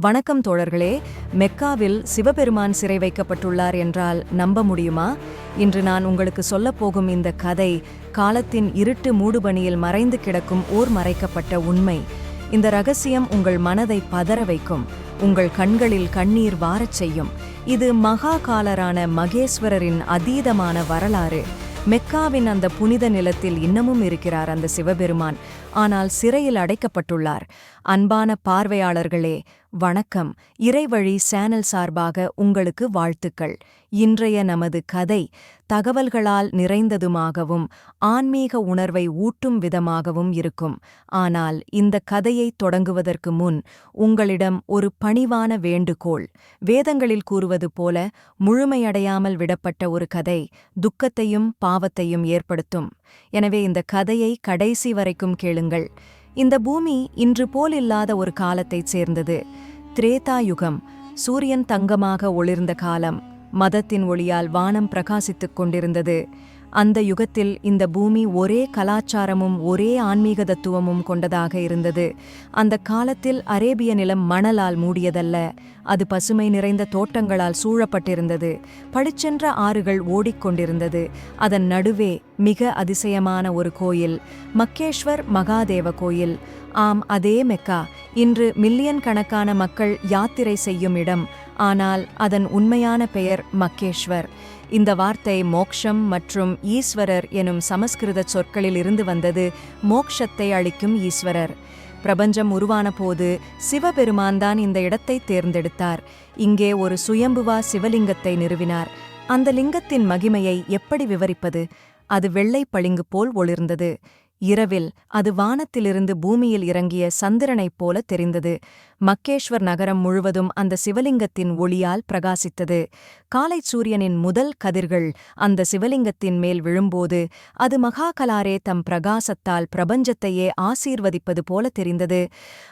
வணக்கம் தோழர்களே. மெக்காவில் சிவபெருமான் சிறை வைக்கப்பட்டுள்ளார் என்றால் நம்ப முடியுமா? இன்று நான் உங்களுக்கு சொல்லப்போகும் இந்த கதை காலத்தின் இருட்டு மூடுபணியில் மறைந்து கிடக்கும் ஓர் மறைக்கப்பட்ட உண்மை. இந்த ரகசியம் உங்கள் மனதை பதற வைக்கும். உங்கள் கண்களில் கண்ணீர் வாரச் செய்யும். இது மகாகாலரான மகேஸ்வரரின் அதீதமான வரலாறு. மெக்காவின் அந்த புனித நிலத்தில் இன்னமும் இருக்கிறார் அந்த சிவபெருமான். ஆனால் சிறையில் அடைக்கப்பட்டுள்ளார். அன்பான பார்வையாளர்களே வணக்கம். இறைவழி சேனல் சார்பாக உங்களுக்கு வாழ்த்துக்கள். இன்றைய நமது கதை தகவல்களால் நிறைந்ததுமாகவும் ஆன்மீக உணர்வை ஊட்டும் விதமாகவும் இருக்கும். ஆனால் இந்த கதையை தொடங்குவதற்கு முன் உங்களிடம் ஒரு பணிவான வேண்டுகோள். வேதங்களில் கூறுவது போல முழுமையடையாமல் விடப்பட்ட ஒரு கதை துக்கத்தையும் பாவத்தையும் ஏற்படுத்தும். எனவே இந்த கதையை கடைசி வரைக்கும் கேளுங்கள். இந்த பூமி இன்று போல் இல்லாத ஒரு காலத்தைச் சேர்ந்தது. திரேதா யுகம் சூரியன் தங்கமாக ஒளிர்ந்த காலம் மதத்தின் ஒளியால் வானம் பிரகாசித்துக் கொண்டிருந்தது. அந்த யுகத்தில் இந்த பூமி ஒரே கலாச்சாரமும் ஒரே ஆன்மீக தத்துவமும் கொண்டதாக இருந்தது. அந்த காலத்தில் அரேபிய நிலம் மணலால் மூடியதல்ல. அது பசுமை நிறைந்த தோட்டங்களால் சூழப்பட்டிருந்தது. படிச்சென்ற ஆறுகள் ஓடிக்கொண்டிருந்தது. அதன் நடுவே மிக அதிசயமான ஒரு கோயில் மக்கேஸ்வர் மகாதேவ கோயில். ஆம் அதே மெக்கா. இன்று மில்லியன் கணக்கான மக்கள் யாத்திரை செய்யும் இடம். ஆனால் அதன் உண்மையான பெயர் மக்கேஸ்வர் இந்த வார்த்தை மோக்ஷம் மற்றும் ஈஸ்வரர் எனும் சமஸ்கிருத சொற்களில் இருந்து வந்தது மோக்ஷத்தை அளிக்கும் ஈஸ்வரர். பிரபஞ்சம் உருவான போது சிவபெருமான் தான் இந்த இடத்தை தேர்ந்தெடுத்தார். இங்கே ஒரு சுயம்புவா சிவலிங்கத்தை நிறுவினார். அந்த லிங்கத்தின் மகிமையை எப்படி விவரிப்பது? அது வெள்ளை பளிங்கு போல் ஒளிர்ந்தது. இரவில் அது வானத்திலிருந்து பூமியில் இறங்கிய சந்திரனைப் போல தெரிந்தது. மக்கேஷ்வர் நகரம் முழுவதும் அந்த சிவலிங்கத்தின் ஒளியால் பிரகாசித்தது. காலை சூரியனின் முதல் கதிர்கள் அந்த சிவலிங்கத்தின் மேல் விழும்போது அது மகாகலாரே தம் பிரகாசத்தால் பிரபஞ்சத்தையே ஆசீர்வதிப்பது போல தெரிந்தது.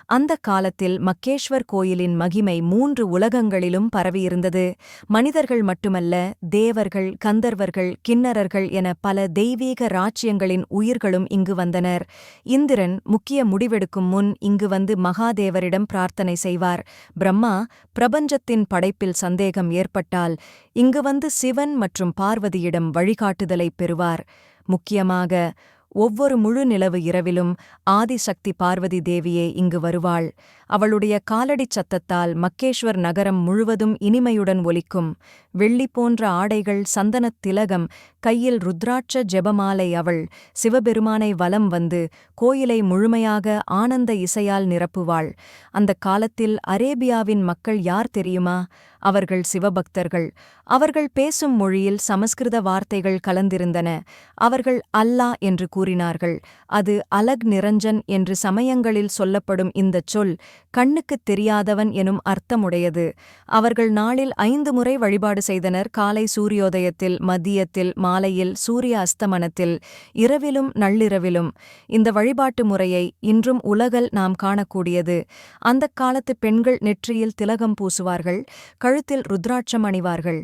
அந்த காலத்தில் மக்கேஷ்வர் கோயிலின் மகிமை மூன்று உலகங்களிலும் பரவியிருந்தது. மனிதர்கள் மட்டுமல்ல தேவர்கள் கந்தர்வர்கள் கிண்ணறர்கள் என பல தெய்வீக ராச்சியங்களின் உயிர்களும் இங்கு வந்தனர். இந்திரன் முக்கிய முடிவெடுக்கும் முன் இங்கு வந்து மகாதேவரிடம் பிரார்த்தனை செய்வார். பிரம்மா பிரபஞ்சத்தின் படைப்பில் சந்தேகம் ஏற்பட்டால் இங்கு வந்து சிவன் மற்றும் பார்வதியிடம் வழிகாட்டுதலை பெறுவார். முக்கியமாக ஒவ்வொரு முழு நிலவு இரவிலும் ஆதிசக்தி பார்வதி தேவியே இங்கு வருவாள். அவளுடைய காலடிச் சத்தத்தால் மக்கேஸ்வர் நகரம் முழுவதும் இனிமையுடன் ஒலிக்கும். வெள்ளி போன்ற ஆடைகள் சந்தனத் திலகம் கையில் ருத்ராட்ச ஜெபமாலை அவள் சிவபெருமானை வலம் வந்து கோயிலை முழுமையாக ஆனந்த இசையால் நிரப்புவாள். அந்த காலத்தில் அரேபியாவின் மக்கள் யார் தெரியுமா? அவர்கள் சிவபக்தர்கள். அவர்கள் பேசும் மொழியில் சமஸ்கிருத வார்த்தைகள் கலந்திருந்தன. அவர்கள் அல்லா என்று கூறினார்கள். அது அலக் நிரஞ்சன் என்று சமயங்களில் சொல்லப்படும் இந்தச் சொல் கண்ணுக்குத் தெரியாதவன் எனும் அர்த்தமுடையது. அவர்கள் நாளில் ஐந்து முறை வழிபாடு செய்தனர். காலை சூரியோதயத்தில் மதியத்தில் மாலையில் சூரிய அஸ்தமனத்தில் இரவிலும் நள்ளிரவிலும் இந்த வழிபாட்டு முறையை இன்றும் உலகில் நாம் காணக்கூடியது. அந்தக் காலத்து பெண்கள் நெற்றியில் திலகம் பூசுவார்கள் கழுத்தில் ருத்ராட்சம் அணிவார்கள்.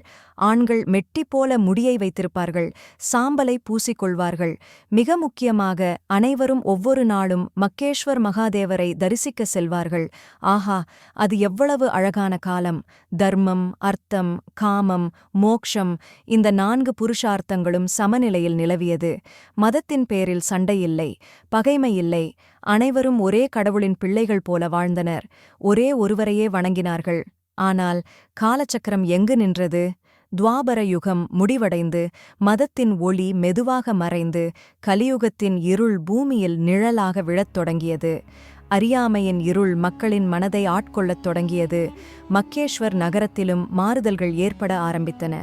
ஆண்கள் மெட்டி போல முடியை வைத்திருப்பார்கள் சாம்பலை பூசிக்கொள்வார்கள். மிக முக்கியமாக அனைவரும் ஒவ்வொரு நாளும் மக்கேஸ்வர் மகாதேவரை தரிசிக்க செல்வார்கள். ஆஹா அது எவ்வளவு அழகான காலம். தர்மம் அர்த்தம் காமம் மோக்ஷம் இந்த நான்கு புருஷார்த்தங்களும் சமநிலையில் நிலவியது. மதத்தின் பேரில் சண்டையில்லை பகைமையில்லை அனைவரும் ஒரே கடவுளின் பிள்ளைகள் போல வாழ்ந்தனர். ஒரே ஒருவரையே வணங்கினார்கள். ஆனால் காலச்சக்கரம் எங்கு நின்றது? துவாபர யுகம் முடிவடைந்து மதத்தின் ஒளி மெதுவாக மறைந்து கலியுகத்தின் இருள் பூமியில் நிழலாக விழத் தொடங்கியது. அறியாமையின் இருள் மக்களின் மனதை ஆட்கொள்ளத் தொடங்கியது. மக்கேஸ்வர் நகரத்திலும் மாறுதல்கள் ஏற்பட ஆரம்பித்தன.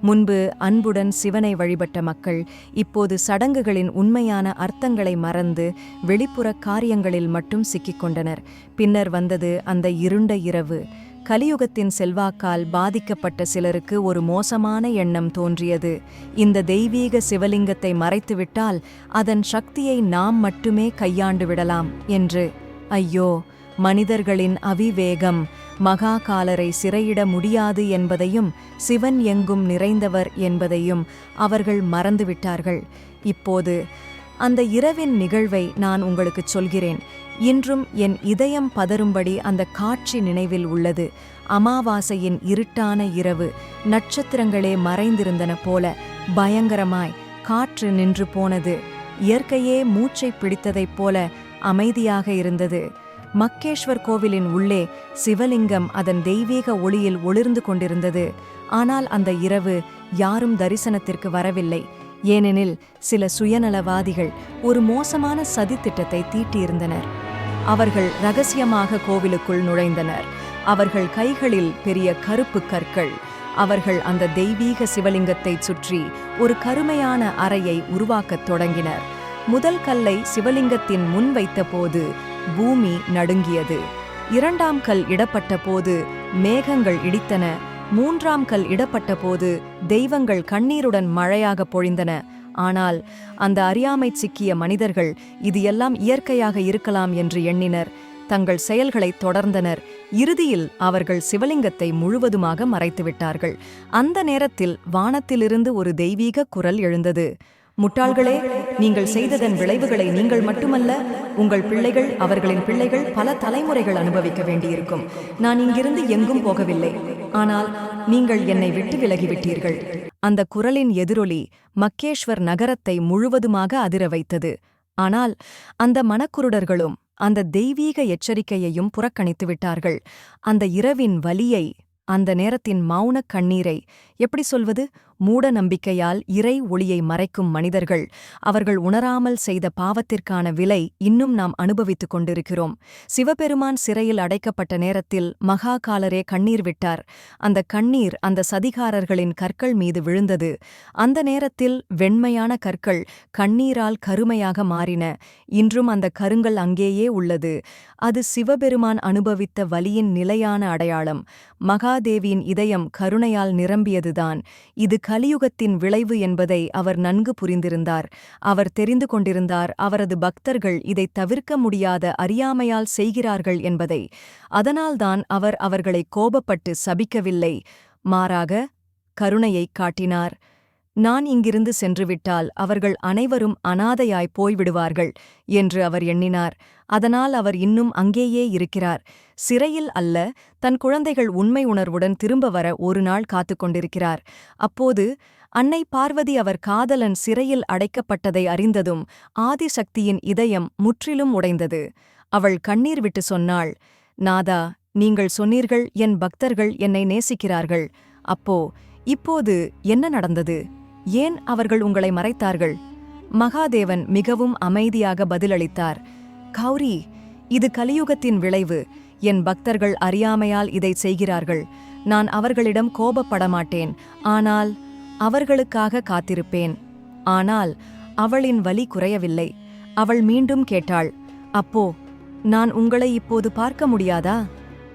முன்பு அன்புடன் சிவனை வழிபட்ட மக்கள் இப்போது சடங்குகளின் உண்மையான அர்த்தங்களை மறந்து வெளிப்புற காரியங்களில் மட்டும் சிக்கிக் கொண்டனர். பின்னர் வந்தது அந்த இருண்ட இரவு. கலியுகத்தின் செல்வாக்கால் பாதிக்கப்பட்ட சிலருக்கு ஒரு மோசமான எண்ணம் தோன்றியது. இந்த தெய்வீக சிவலிங்கத்தை மறைத்துவிட்டால் அதன் சக்தியை நாம் மட்டுமே கையாண்டு விடலாம் என்று. ஐயோ மனிதர்களின் அவிவேகம். மகாகாலரை சிறையிட முடியாது என்பதையும் சிவன் எங்கும் நிறைந்தவர் என்பதையும் அவர்கள் மறந்துவிட்டார்கள். இப்போது அந்த இரவின் நிகழ்வை நான் உங்களுக்குச் சொல்கிறேன். இன்றும் என் இதயம் பதறும்படி அந்த காட்சி நினைவில் உள்ளது. அமாவாசையின் இருட்டான இரவு நட்சத்திரங்களே மறைந்திருந்தன போல பயங்கரமாய் காற்று நின்று போனது. இயற்கையே மூச்சை பிடித்ததைப் போல அமைதியாக இருந்தது. மக்கேஸ்வர் கோவிலின் உள்ளே சிவலிங்கம் அதன் தெய்வீக ஒளியில் ஒளிர்ந்து கொண்டிருந்தது. ஆனால் அந்த இரவு யாரும் தரிசனத்திற்கு வரவில்லை. ஏனெனில் சில சுயநலவாதிகள் ஒரு மோசமான சதித்திட்டத்தை தீட்டியிருந்தனர். அவர்கள் ரகசியமாக கோவிலுக்குள் நுழைந்தனர். அவர்கள் கைகளில் பெரிய கருப்பு கற்கள். அவர்கள் அந்த தெய்வீக சிவலிங்கத்தை சுற்றி ஒரு கருமையான அறையை உருவாக்கத் தொடங்கினர். முதல் கல்லை சிவலிங்கத்தின் முன் வைத்தபோது பூமி நடுங்கியது. இரண்டாம் கல் இடப்பட்ட போது மேகங்கள் இடித்தன. மூன்றாம் கல் இடப்பட்ட போது தெய்வங்கள் கண்ணீருடன் மழையாக பொழிந்தன. ஆனால் அந்த அறியாமைச் சிக்கிய மனிதர்கள் இது எல்லாம் இயற்கையாக இருக்கலாம் என்று எண்ணினர். தங்கள் செயல்களை தொடர்ந்தனர். இறுதியில் அவர்கள் சிவலிங்கத்தை முழுவதுமாக மறைத்துவிட்டார்கள். அந்த நேரத்தில் வானத்திலிருந்து ஒரு தெய்வீக குரல் எழுந்தது. முட்டாள்களே நீங்கள் செய்ததன் விளைவுகளை நீங்கள் மட்டுமல்ல உங்கள் பிள்ளைகள் அவர்களின் பிள்ளைகள் பல தலைமுறைகள் அனுபவிக்க வேண்டியிருக்கும். நான் இங்கிருந்து எங்கும் போகவில்லை. ஆனால் நீங்கள் என்னை விட்டு விலகிவிட்டீர்கள். அந்த குரலின் எதிரொலி மக்கேஷ்வர் நகரத்தை முழுவதுமாக அதிர வைத்தது. ஆனால் அந்த மனக்குருடர்களும் அந்த தெய்வீக எச்சரிக்கையையும் புறக்கணித்து விட்டார்கள். அந்த இரவின் வலியை அந்த நேரத்தின் மௌனக் கண்ணீரை எப்படி சொல்வது? மூட நம்பிக்கையால் இறை ஒளியை மறைக்கும் மனிதர்கள். அவர்கள் உணராமல் செய்த பாவத்திற்கான விலை இன்னும் நாம் அனுபவித்துக் கொண்டிருக்கிறோம். சிவபெருமான் சிறையில் அடைக்கப்பட்ட நேரத்தில் மகாகாலரே கண்ணீர் விட்டார். அந்த கண்ணீர் அந்த சதிகாரர்களின் கற்கள் மீது விழுந்தது. அந்த நேரத்தில் வெண்மையான கற்கள் கண்ணீரால் கருமையாக மாறின. இன்றும் அந்த கருங்கள் அங்கேயே உள்ளது. அது சிவபெருமான் அனுபவித்த வலியின் நிலையான அடையாளம். மகாதேவியின் இதயம் கருணையால் நிரம்பியது நிரம்பியதுதான் இது கலியுகத்தின் விளைவு என்பதை அவர் நன்கு புரிந்திருந்தார். அவர் தெரிந்து கொண்டிருந்தார் அவரது பக்தர்கள் இதை தவிர்க்க முடியாத அறியாமையால் செய்கிறார்கள் என்பதை. அதனால்தான் அவர் அவர்களை கோபப்பட்டு சபிக்கவில்லை. மாறாக கருணையைக் காட்டினார். நான் இங்கிருந்து சென்றுவிட்டால் அவர்கள் அனைவரும் அனாதையாய் போய்விடுவார்கள் என்று அவர் எண்ணினார். அதனால் அவர் இன்னும் அங்கேயே இருக்கிறார். சிறையில் அல்ல தன் குழந்தைகள் உண்மை உணர்வுடன் திரும்ப வர ஒரு நாள் காத்துக் கொண்டிருக்கிறார். அப்போது அன்னை பார்வதி அவர் காதலன் சிறையில் அடைக்கப்பட்டதை அறிந்ததும் ஆதிசக்தியின் இதயம் முற்றிலும் உடைந்தது. அவள் கண்ணீர் விட்டு சொன்னாள் நாதா நீங்கள் சொன்னீர்கள் என் பக்தர்கள் என்னை நேசிக்கிறார்கள். அப்போ இப்போது என்ன நடந்தது? ஏன் அவர்கள் உங்களை மறைத்தார்கள்? மகாதேவன் மிகவும் அமைதியாக பதிலளித்தார். கௌரி இது கலியுகத்தின் விளைவு. என் பக்தர்கள் அறியாமையால் இதை செய்கிறார்கள். நான் அவர்களிடம் கோபப்பட மாட்டேன் ஆனால் அவர்களுக்காக காத்திருப்பேன். ஆனால் அவளின் வலி குறையவில்லை. அவள் மீண்டும் கேட்டாள் அப்போ நான் உங்களை இப்போது பார்க்க முடியாதா?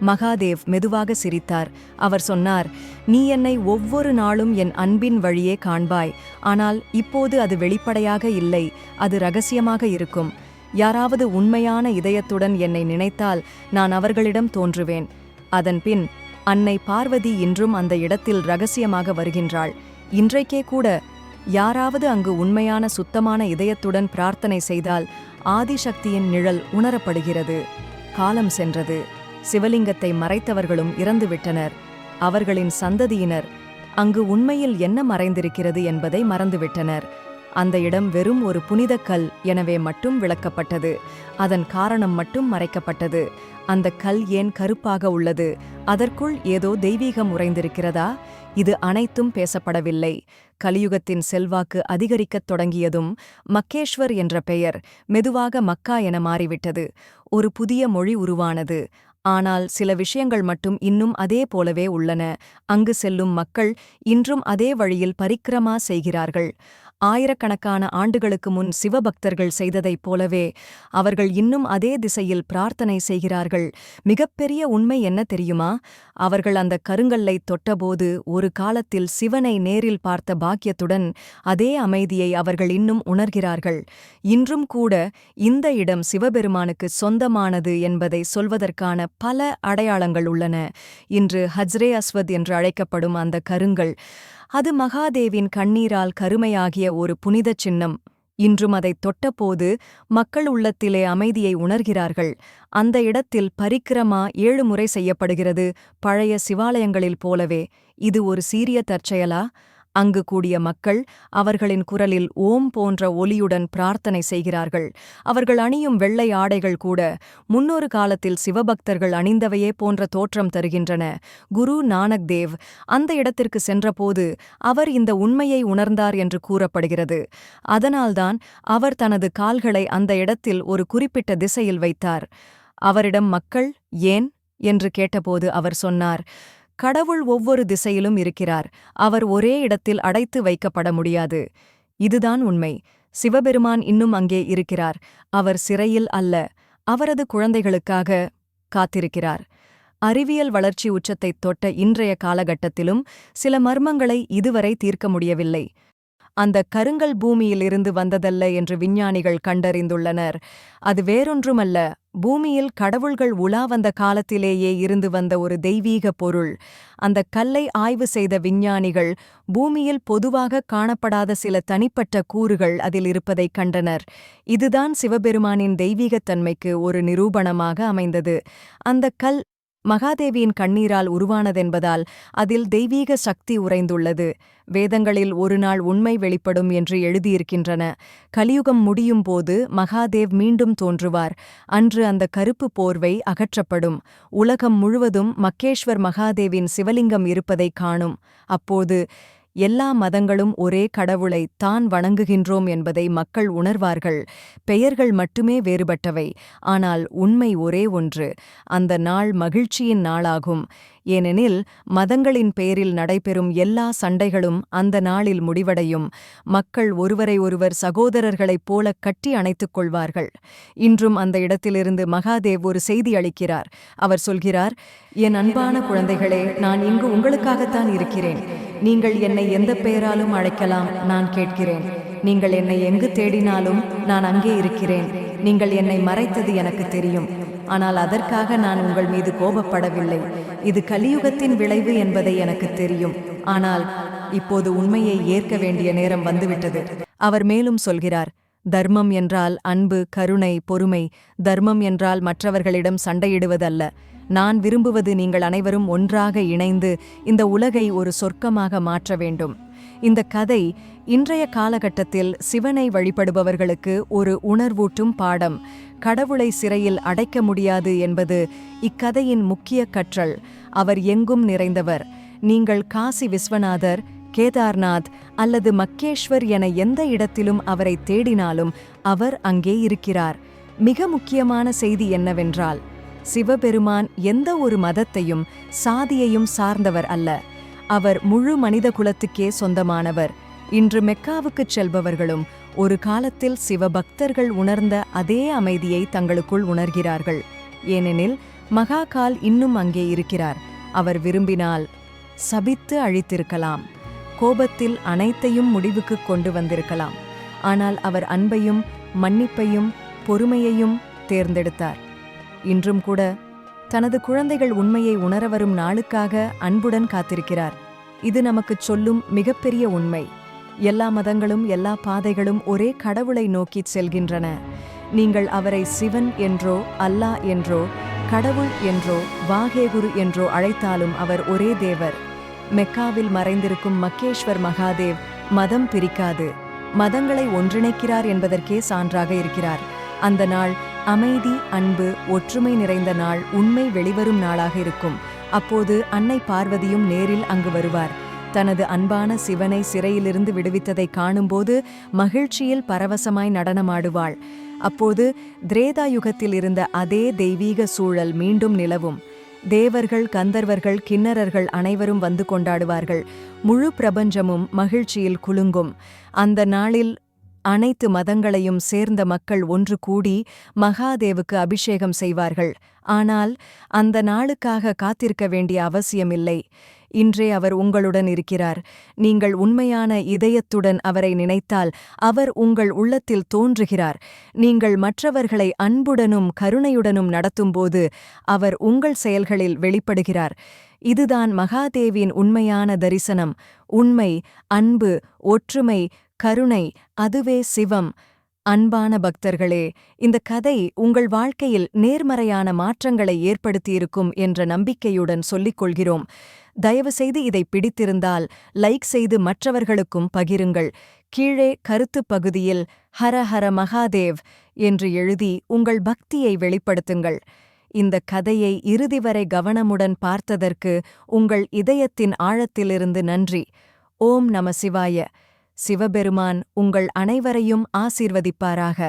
மகாதேவ் மெதுவாக சிரித்தார். அவர் சொன்னார் நீ என்னை ஒவ்வொரு நாளும் என் அன்பின் வழியே காண்பாய். ஆனால் இப்போது அது வெளிப்படையாக இல்லை. அது ரகசியமாக இருக்கும். யாராவது உண்மையான இதயத்துடன் என்னை நினைத்தால் நான் அவர்களிடம் தோன்றுவேன். அதன்பின் அன்னை பார்வதி இன்றும் அந்த இடத்தில் ரகசியமாக வருகின்றாள். இன்றைக்கே கூட யாராவது அங்கு உண்மையான சுத்தமான இதயத்துடன் பிரார்த்தனை செய்தால் ஆதிசக்தியின் நிழல் உணரப்படுகிறது. காலம் சென்றது. சிவலிங்கத்தை மறைத்தவர்களும் இறந்துவிட்டனர். அவர்களின் சந்ததியினர் அங்கு உண்மையில் என்ன மறைந்திருக்கிறது என்பதை மறந்துவிட்டனர். அந்த இடம் வெறும் ஒரு புனித கல் எனவே மட்டும் விளக்கப்பட்டது. அதன் காரணம் மட்டும் மறைக்கப்பட்டது. அந்த கல் ஏன் கருப்பாக உள்ளது? அதற்குள் ஏதோ தெய்வீகம் உறைந்திருக்கிறதா? இது அனைத்தும் பேசப்படவில்லை. கலியுகத்தின் செல்வாக்கு அதிகரிக்கத் தொடங்கியதும் மக்கேஷ்வர் என்ற பெயர் மெதுவாக மக்கா என மாறிவிட்டது. ஒரு புதிய மொழி உருவானது. ஆனால் சில விஷயங்கள் மட்டும் இன்னும் அதே போலவே உள்ளன. அங்கு செல்லும் மக்கள் இன்றும் அதே வழியில் பரிக்கிரமா செய்கிறார்கள். ஆயிரக்கணக்கான ஆண்டுகளுக்கு முன் சிவபக்தர்கள் செய்ததைப் போலவே அவர்கள் இன்னும் அதே திசையில் பிரார்த்தனை செய்கிறார்கள். மிகப்பெரிய உண்மை என்ன தெரியுமா? அவர்கள் அந்த கருங்கல்லை தொட்டபோது ஒரு காலத்தில் சிவனை நேரில் பார்த்த பாக்கியத்துடன் அதே அமைதியை அவர்கள் இன்னும் உணர்கிறார்கள். இன்றும் கூட இந்த இடம் சிவபெருமானுக்கு சொந்தமானது என்பதை சொல்வதற்கான பல அடையாளங்கள் உள்ளன. இன்று ஹஜ்ரே அஸ்வத் என்று அழைக்கப்படும் அந்த கருங்கல் அது மகாதேவின் கண்ணீரால் கருமையாகிய ஒரு புனிதச் சின்னம். இன்றும் அதைத் தொட்டபோது மக்கள் உள்ளத்திலே அமைதியை உணர்கிறார்கள். அந்த இடத்தில் பரிக்கிரமா ஏழு முறை செய்யப்படுகிறது. பழைய சிவாலயங்களில் போலவே. இது ஒரு சீரிய தற்செயலா? அங்கு கூடிய மக்கள் அவர்களின் குரலில் ஓம் போன்ற ஒலியுடன் பிரார்த்தனை செய்கிறார்கள். அவர்கள் அணியும் வெள்ளை ஆடைகள் கூட முன்னொரு காலத்தில் சிவபக்தர்கள் அணிந்தவையே போன்ற தோற்றம் தருகின்றன. குரு நானக் தேவ் அந்த இடத்திற்கு சென்றபோது அவர் இந்த உண்மையை உணர்ந்தார் என்று கூறப்படுகிறது. அதனால்தான் அவர் தனது கால்களை அந்த இடத்தில் ஒரு குறிப்பிட்ட திசையில் வைத்தார். அவரிடம் மக்கள் ஏன்? என்று கேட்டபோது அவர் சொன்னார். கடவுள் ஒவ்வொரு திசையிலும் இருக்கிறார். அவர் ஒரே இடத்தில் அடைத்து வைக்கப்பட முடியாது. இதுதான் உண்மை. சிவபெருமான் இன்னும் அங்கே இருக்கிறார். அவர் சிறையில் அல்ல. அவரது குழந்தைகளுக்காக காத்திருக்கிறார். அறிவியல் வளர்ச்சி உச்சத்தைத் தொட்ட இன்றைய காலகட்டத்திலும் சில மர்மங்களை இதுவரை தீர்க்க முடியவில்லை. அந்த கருங்கல் பூமியிலிருந்து வந்ததல்ல என்று விஞ்ஞானிகள் கண்டறிந்துள்ளனர். அது வேறொன்றுமல்ல பூமியில் கடவுள்கள் உலா வந்த காலத்திலேயே இருந்து வந்த ஒரு தெய்வீக பொருள். அந்த கல்லை ஆய்வு செய்த விஞ்ஞானிகள் பூமியில் பொதுவாக காணப்படாத சில தனிப்பட்ட கூறுகள் அதில் இருப்பதைக் கண்டனர். இதுதான் சிவபெருமானின் தெய்வீகத்தன்மைக்கு ஒரு நிரூபணமாக அமைந்தது. அந்த கல் மகாதேவியின் கண்ணீரால் உருவானதென்பதால் அதில் தெய்வீக சக்தி உறைந்துள்ளது. வேதங்களில் ஒரு நாள் உண்மை வெளிப்படும் என்று எழுதியிருக்கின்றன. கலியுகம் முடியும் போது மகாதேவ் மீண்டும் தோன்றுவார். அன்று அந்த கருப்பு போர்வை அகற்றப்படும். உலகம் முழுவதும் மக்கேஸ்வர் மகாதேவின் சிவலிங்கம் இருப்பதை காணும். அப்போது எல்லா மதங்களும் ஒரே கடவுளை தான் வணங்குகின்றோம் என்பதை மக்கள் உணர்வார்கள். பெயர்கள் மட்டுமே வேறுபட்டவை. ஆனால் உண்மை ஒரே ஒன்று. அந்த நாள் மகிழ்ச்சியின் நாளாகும். ஏனெனில் மதங்களின் பேரில் நடைபெறும் எல்லா சண்டைகளும் அந்த நாளில் முடிவடையும். மக்கள் ஒருவரை ஒருவர் சகோதரர்களைப் போல கட்டி அணைத்துக் கொள்வார்கள். இன்றும் அந்த இடத்திலிருந்து மகாதேவ் ஒரு செய்தி அளிக்கிறார். அவர் சொல்கிறார் என் அன்பான குழந்தைகளே நான் இங்கு உங்களுக்காகத்தான் இருக்கிறேன். நீங்கள் என்னை எந்த பெயராலும் அழைக்கலாம் நான் கேட்கிறேன். நீங்கள் என்னை எங்கு தேடினாலும் நான் அங்கே இருக்கிறேன். நீங்கள் என்னை மறைத்தது எனக்கு தெரியும். ஆனால் அதற்காக நான் உங்கள் மீது கோபப்படவில்லை. இது கலியுகத்தின் விளைவு என்பதை எனக்கு தெரியும். ஆனால் இப்போது உண்மையை ஏற்க வேண்டிய நேரம் வந்துவிட்டது. அவர் மேலும் சொல்கிறார் தர்மம் என்றால் அன்பு கருணை பொறுமை. தர்மம் என்றால் மற்றவர்களிடம் சண்டையிடுவதல்ல. நான் விரும்புவது நீங்கள் அனைவரும் ஒன்றாக இணைந்து இந்த உலகை ஒரு சொர்க்கமாக மாற்ற வேண்டும். இந்த கதை இன்றைய காலகட்டத்தில் சிவனை வழிபடுபவர்களுக்கு ஒரு உணர்வூட்டும் பாடம். கடவுளை சிறையில் அடைக்க முடியாது என்பது இக்கதையின் முக்கிய கற்றல். அவர் எங்கும் நிறைந்தவர். நீங்கள் காசி விஸ்வநாதர் கேதார்நாத் அல்லது மக்கேஸ்வர் என எந்த இடத்திலும் அவரை தேடினாலும் அவர் அங்கே இருக்கிறார். மிக முக்கியமான செய்தி என்னவென்றால் சிவபெருமான் எந்த ஒரு மதத்தையும் சாதியையும் சார்ந்தவர் அல்ல. அவர் முழு மனித குலத்துக்கே சொந்தமானவர். இன்று மெக்காவுக்குச் செல்பவர்களும் ஒரு காலத்தில் சிவபக்தர்கள் உணர்ந்த அதே அமைதியை தங்களுக்குள் உணர்கிறார்கள். ஏனெனில் மகாகால் இன்னும் அங்கே இருக்கிறார். அவர் விரும்பினால் சபித்து அழித்திருக்கலாம். கோபத்தில் அனைத்தையும் முடிவுக்கு கொண்டு வந்திருக்கலாம். ஆனால் அவர் அன்பையும் மன்னிப்பையும் பொறுமையையும் தேர்ந்தெடுத்தார். இன்றும் கூட தனது குழந்தைகள் உண்மையை உணர வரும் நாளுக்காக அன்புடன் காத்திருக்கிறார். இது நமக்குச் சொல்லும் மிகப்பெரிய உண்மை. எல்லா மதங்களும் எல்லா பாதைகளும் ஒரே கடவுளை நோக்கிச் செல்கின்றன. நீங்கள் அவரை சிவன் என்றோ அல்லாஹ் என்றோ கடவுள் என்றோ வாகேகுரு என்றோ அழைத்தாலும் அவர் ஒரே தேவர். மெக்காவில் மறைந்திருக்கும் மக்கேஸ்வர் மகாதேவ் மதம் பிரிக்காது. மதங்களை ஒன்றிணைக்கிறார் என்பதற்கே சான்றாக இருக்கிறார். அந்த நாள் அமைதி அன்பு ஒற்றுமை நிறைந்த நாள் உண்மை வெளிவரும் நாளாக இருக்கும். அப்போது அன்னை பார்வதியும் நேரில் அங்கு வருவார். தனது அன்பான சிவனை சிறையிலிருந்து விடுவித்ததை காணும்போது மகிழ்ச்சியில் பரவசமாய் நடனமாடுவாள். அப்போது திரேதா யுகத்தில் இருந்த அதே தெய்வீக சூழல் மீண்டும் நிலவும். தேவர்கள் கந்தர்வர்கள் கிண்ணறர்கள் அனைவரும் வந்து கொண்டாடுவார்கள். முழு பிரபஞ்சமும் மகிழ்ச்சியில் குலுங்கும். அந்த நாளில் அனைத்து மதங்களையும் சேர்ந்த மக்கள் ஒன்று கூடி மகாதேவுக்கு அபிஷேகம் செய்வார்கள். ஆனால் அந்த நாளுக்காக காத்திருக்க வேண்டிய அவசியமில்லை. இன்றே அவர் உங்களுடன் இருக்கிறார். நீங்கள் உண்மையான இதயத்துடன் அவரை நினைத்தால் அவர் உங்கள் உள்ளத்தில் தோன்றுகிறார். நீங்கள் மற்றவர்களை அன்புடனும் கருணையுடனும் நடத்தும்போது அவர் உங்கள் செயல்களில் வெளிப்படுகிறார். இதுதான் மகாதேவின் உண்மையான தரிசனம். உண்மை அன்பு ஒற்றுமை கருணை அதுவே சிவம். அன்பான பக்தர்களே இந்த கதை உங்கள் வாழ்க்கையில் நேர்மறையான மாற்றங்களை ஏற்படுத்தியிருக்கும் என்ற நம்பிக்கையுடன் சொல்லிக் கொள்கிறோம். தயவுசெய்து இதை பிடித்திருந்தால் லைக் செய்து மற்றவர்களுக்கும் பகிருங்கள். கீழே கருத்துப் பகுதியில் ஹர ஹர மகாதேவ் என்று எழுதி உங்கள் பக்தியை வெளிப்படுத்துங்கள். இந்த கதையை இறுதி வரை கவனமுடன் பார்த்ததற்கு உங்கள் இதயத்தின் ஆழத்திலிருந்து நன்றி. ஓம் நம சிவாய. சிவபெருமான் உங்கள் அனைவரையும் ஆசீர்வதிப்பாராக.